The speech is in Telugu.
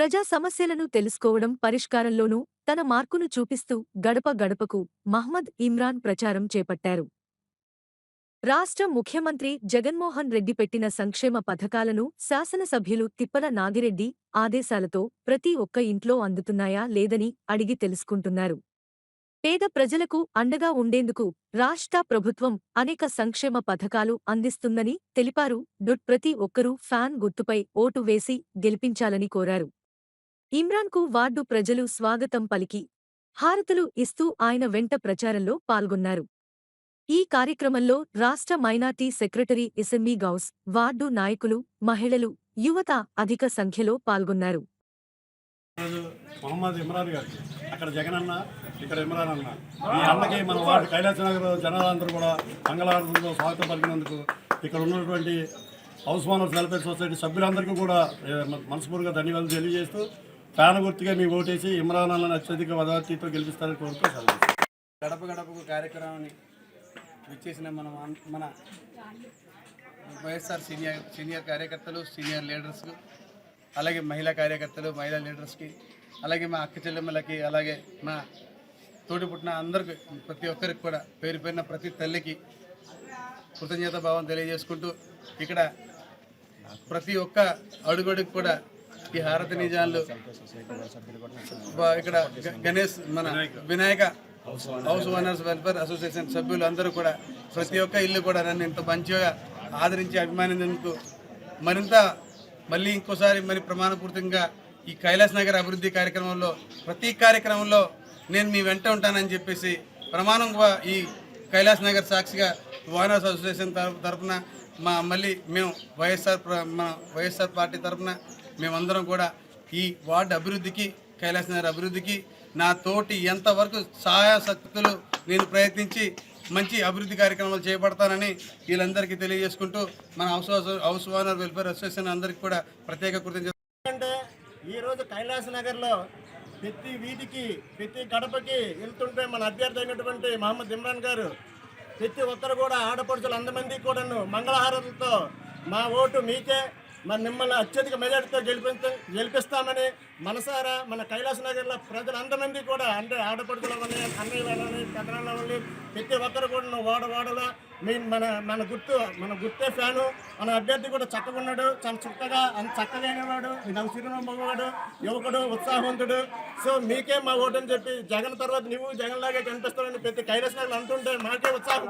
ప్రజా సమస్యలను తెలుసుకోవడం పరిష్కారంలోనూ తన మార్కును చూపిస్తూ గడప గడపకు మహ్మద్ ఇమ్రాన్ ప్రచారం చేపట్టారు. రాష్ట్ర ముఖ్యమంత్రి జగన్మోహన్ రెడ్డి పెట్టిన సంక్షేమ పథకాలను శాసనసభ్యులు తిప్పల నాగిరెడ్డి ఆదేశాలతో ప్రతి ఒక్క ఇంట్లో అందుతున్నాయా లేదని అడిగి తెలుసుకుంటున్నారు. పేద ప్రజలకు అండగా ఉండేందుకు రాష్ట్ర ప్రభుత్వం అనేక సంక్షేమ పథకాలు అందిస్తుందని తెలిపారు. డుట్ ప్రతి ఒక్కరూ ఫ్యాన్ గుర్తుపై ఓటు వేసి గెలిపించాలని కోరారు. ఇమ్రాన్కు వార్డు ప్రజలు స్వాగతం పలికి హారతులు ఇస్తూ ఆయన వెంట ప్రచారంలో పాల్గొన్నారు. ఈ కార్యక్రమంలో రాష్ట్ర మైనార్టీ సెక్రటరీ ఇసమ్మీ గౌస్ వార్డు నాయకులు మహిళలు యువత అధిక సంఖ్యలో పాల్గొన్నారు. ఈరోజు మొహమ్మద్ ఇమ్రాన్ గారు అక్కడ జగన్ అన్న ఇక్కడ ఇమ్రాన్ అన్న ఈ అన్నకి మన వార్డు కైలాసనగర్ జనాలందరూ కూడా మంగళవారంలో స్వాగతం పలికినందుకు ఇక్కడ ఉన్నటువంటి హౌస్ ఓనర్స్ వెల్ఫేర్ సొసైటీ సభ్యులందరికీ కూడా మనస్ఫూర్తిగా ధన్యవాదాలు తెలియజేస్తూ ప్రాణగుర్తిగా మీ ఓటేసి ఇమ్రాన్ అన్న అత్యధిక మెజార్టీతో గెలిపిస్తారని కోరుతూ సెలవు గడప గడపకు కార్యక్రమాన్ని విచ్చేసిన మన మన వైఎస్ఆర్ సీనియర్ సీనియర్ కార్యకర్తలు సీనియర్ లీడర్స్కు అలాగే మహిళా కార్యకర్తలు మహిళా లీడర్స్కి అలాగే మా అక్క చెల్లెమ్మలకి అలాగే మా తోటి పుట్టిన అందరికి ప్రతి ఒక్కరికి కూడా పేరు పేరున ప్రతి తల్లికి కృతజ్ఞత భావం తెలియజేసుకుంటూ ఇక్కడ ప్రతి ఒక్క అడుగడుగు కూడా ఈ హారతి నిజాలు. ఇక్కడ గణేష్ మన Vinayaka house owners welfare association సభ్యులు అందరూ కూడా ప్రతి ఒక్క ఇల్లు కూడా నన్ను ఇంత మంచిగా ఆదరించి అభిమానించేందుకు మరింత మళ్ళీ ఇంకోసారి మరి ప్రమాణపూర్తంగా ఈ కైలాస్ నగర్ అభివృద్ధి కార్యక్రమంలో ప్రతి కార్యక్రమంలో నేను మీ వెంట ఉంటానని చెప్పేసి ప్రమాణంగా ఈ కైలాస్ నగర్ సాక్షిగా ఓనర్స్ అసోసియేషన్ తరపు- తరపున మా మళ్ళీ మేము వైఎస్ఆర్ ప్ర- మా వైఎస్ఆర్ పార్టీ తరపున మేమందరం కూడా ఈ వార్డు అభివృద్ధికి కైలాసనగర్ అభివృద్ధికి నా తోటి ఎంతవరకు సహాయ శక్తులు నేను ప్రయత్నించి మంచి అభివృద్ధి కార్యక్రమాలు చేపడతానని వీళ్ళందరికీ తెలియజేసుకుంటూ మన house house owner welfare association అందరికీ కూడా ప్రత్యేక కృతజ్ఞత అంటే ఈరోజు కైలాస నగర్లో ప్రతి వీధికి ప్రతి గడపకి వెళ్తుంటే మన అభ్యర్థి అయినటువంటి మహమ్మద్ ఇమ్రాన్ గారు ప్రతి ఒక్కరు కూడా ఆడపడుచులు అందమంది కూడాను మంగళహారతులతో మా ఓటు మీకే. మరి మిమ్మల్ని అత్యధిక మెజార్టీతో గెలిపి గెలిపిస్తామని మనసారా మన కైలాస నగర్లో ప్రజలు అంతమంది కూడా అంటే ఆడపడుచుల వల్ల అన్నయ్య వాళ్ళని పెద్దనాన్న వాళ్ళని ప్రతి ఒక్కరు కూడా వాడ వాడలో. మీ మన మన గుర్తు మన గుర్తే ఫ్యాను. మన అభ్యర్థి కూడా చక్కగా ఉన్నాడు చాలా చక్కగా అంత చక్కగా అయినవాడు నాకు చిరునవ్వువాడు యువకుడు ఉత్సాహవంతుడు. సో మీకే మా ఓటు అని చెప్పి జగన్ తర్వాత నువ్వు జగన్ లాగే కనిపిస్తావని ప్రతి కైలాస నగర్ అంటుంటే మాకే ఉత్సాహం.